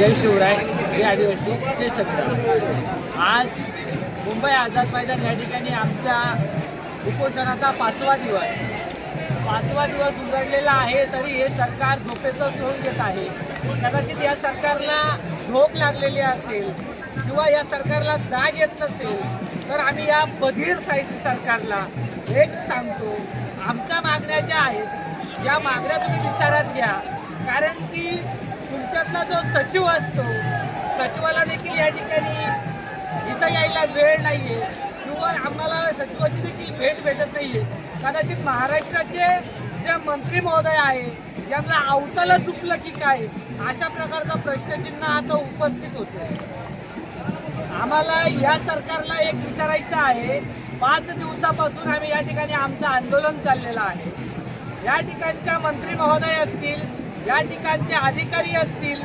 जय शिवराय जय आदिवासी जय शब्द आज मुंबई आझाद मैदान या ठिकाणी आमच्या उपोषणाचा पाचवा दिवस. पाचवा दिवस उघडलेला आहे तरी हे सरकार झोपेचं सोड घेत आहे. कदाचित या सरकारला झोप लागलेली असेल किंवा या सरकारला जाग येत नसेल तर आम्ही या बधीर साहित्य सरकारला एक सांगतो आमच्या मागण्या ज्या आहेत या मागण्या तुम्ही विचारात घ्या. कारण की तुमच्यातला जो सचिव असतो सचिवाला देखील या ठिकाणी इथं यायला वेळ नाही आहे किंवा आम्हाला सचिवाची देखील भेट भेटत नाही आहे कदाचित महाराष्ट्राचे जे मंत्री महोदय आहे यांना अवताला चुकलं की काय? अशा प्रकारचा प्रश्नचिन्ह आता उपस्थित होतो आम्हाला या सरकारला एक विचारायचं आहे. पाच दिवसापासून आम्ही या ठिकाणी आमचं आंदोलन चाललेलं आहे. या ठिकाणच्या मंत्री महोदय असतील या ठिकाणचे अधिकारी असतील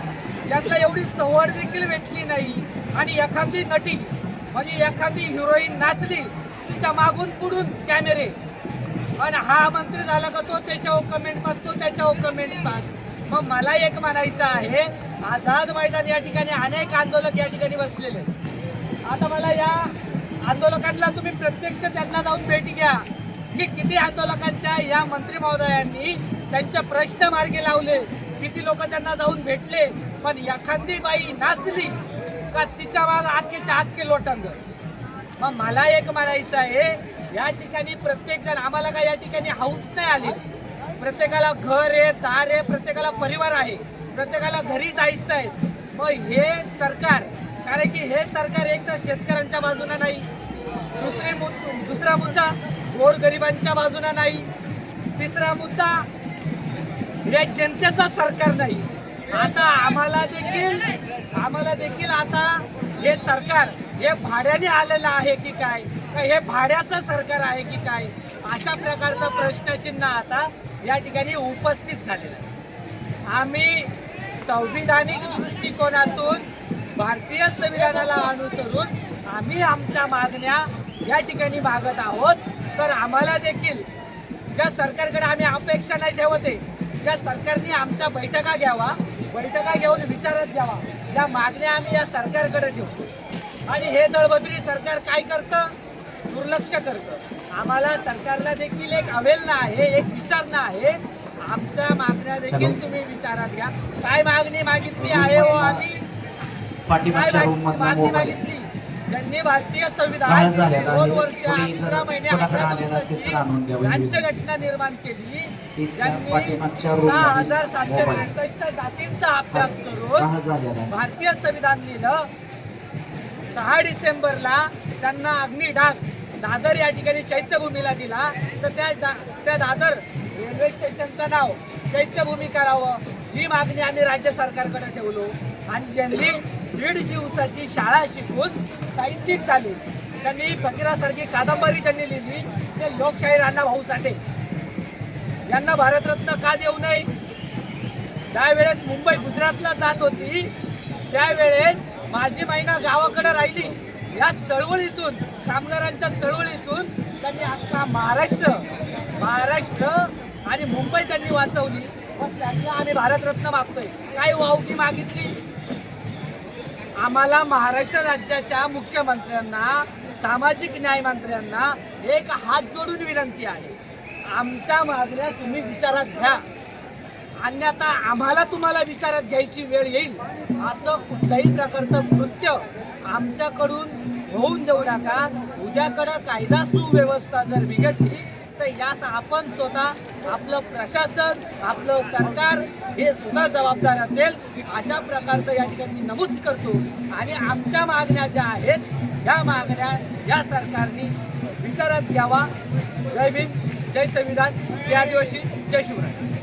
यांना एवढी सवड देखील भेटली नाही. आणि एखादी नटी म्हणजे एखादी हिरोईन नाचली तिच्या मागून पुढून कॅमेरे. आणि हा मंत्री झाला का तो त्याच्यावर कमेंट पास तो त्याच्यावर कमेंट पास मग मला एक म्हणायचं आहे आझाद मैदान या ठिकाणी अनेक आंदोलक या ठिकाणी बसलेले आता मला या आंदोलकांना तुम्ही प्रत्यक्ष त्यांना जाऊन भेटी घ्या की किती आंदोलकांच्या या मंत्री महोदयांनी त्यांच्या प्रश्न मार्गी लावले. किती लोक त्यांना जाऊन भेटले पण एखादी बाई नाचली का तिच्या माग आख्येच्या आख्ये लोटांग? मग मला एक म्हणायचं आहे या ठिकाणी प्रत्येक जण आम्हाला काय या ठिकाणी हाऊस नाही आली? प्रत्येकाला घर आहे दार आहे प्रत्येकाला परिवार आहे प्रत्येकाला घरी जायचं आहे. मग हे सरकार कारण की हे सरकार एक तर शेतकऱ्यांच्या बाजूनं नाही दुसरे मुद दुसरा मुद्दा गोरगरिबांच्या बाजूनं नाही तिसरा मुद्दा हे जनतेचं सरकार नाही. आता आम्हाला देखील आम्हाला देखील आता हे सरकार हे भाड्याने आलेलं आहे की काय? हे भाड्याचं सरकार आहे की काय? अशा प्रकारचं प्रश्नचिन्ह आता या ठिकाणी उपस्थित झालेलं आहे. आम्ही संविधानिक दृष्टिकोनातून भारतीय संविधानाला अनुसरून आम्ही आमच्या मागण्या या ठिकाणी मागत आहोत. तर आम्हाला देखील ज्या सरकारकडे आम्ही अपेक्षा नाही ठेवत त्या सरकारने आमच्या बैठका घ्यावा बैठका घेऊन विचारात घ्यावा. या मागण्या आम्ही या सरकारकडे ठेवतो आणि हे दळबद्री सरकार काय करतं? दुर्लक्ष करतं. आम्हाला सरकारला देखील एक अवेलना आहे एक विचारणा आहे. आमच्या मागण्या देखील तुम्ही विचारात घ्या. काय मागणी मागितली आहे हो आम्ही? काय मागणी मागितली ज्यांनी भारतीय संविधान? दोन वर्ष अकरा महिने अकरा दिवसाची द्यावं. राज्यघटना निर्माण केली ज्यांनी सहा हजार सातशे. त्रेसष्ट जातींचा अभ्यास करून. भारतीय संविधान लिहिलं सहा डिसेंबरला त्यांना अग्निडाग दादर या ठिकाणी चैत्यभूमीला दिला तर त्या डा- त्या दादर रेल्वे स्टेशनचं नाव चैत्यभूमी करावं ही मागणी आम्ही राज्य सरकारकडे ठेवलो आणि ज्यांनी दीड दिवसाची शाळा शिकून साहित्यिक झाले त्यांनी फकीरासारखी कादंबरी त्यांनी लिहिली ते लोकशाही राणा भाऊ साठे. यांना भारतरत्न का देऊ नये? ज्यावेळेस मुंबई गुजरातला जात होती त्यावेळेस माझी महिना गावाकडे राहिली. या चळवळीतून कामगारांच्या चळवळीतून त्यांनी आता महाराष्ट्र महाराष्ट्र आणि मुंबई त्यांनी वाचवली. मग त्यांना आम्ही भारतरत्न मागतोय. काय वावगी मागितली? आम्हाला महाराष्ट्र राज्याच्या मुख्यमंत्र्यांना सामाजिक न्याय मंत्र्यांना एक हात जोडून विनंती आहे. आमच्या मागण्या तुम्ही विचारात घ्या. अन्यथा आम्हाला तुम्हाला विचारात घ्यायची वेळ येईल. असं कुठल्याही प्रकारचं कृत्य आमच्याकडून होऊन देऊ नका. उद्याकडं कायदा सुव्यवस्था जर बिघडली तर यास आपण स्वतः आपलं प्रशासन आपलं सरकार हे सुद्धा जबाबदार असेल. अशा प्रकारचं या ठिकाणी मी नमूद करतो. आणि आमच्या मागण्या ज्या आहेत या मागण्या या सरकारने विचारात घ्यावा. जय भीम जय संविधान. जय आदिवासी जय शिवराय.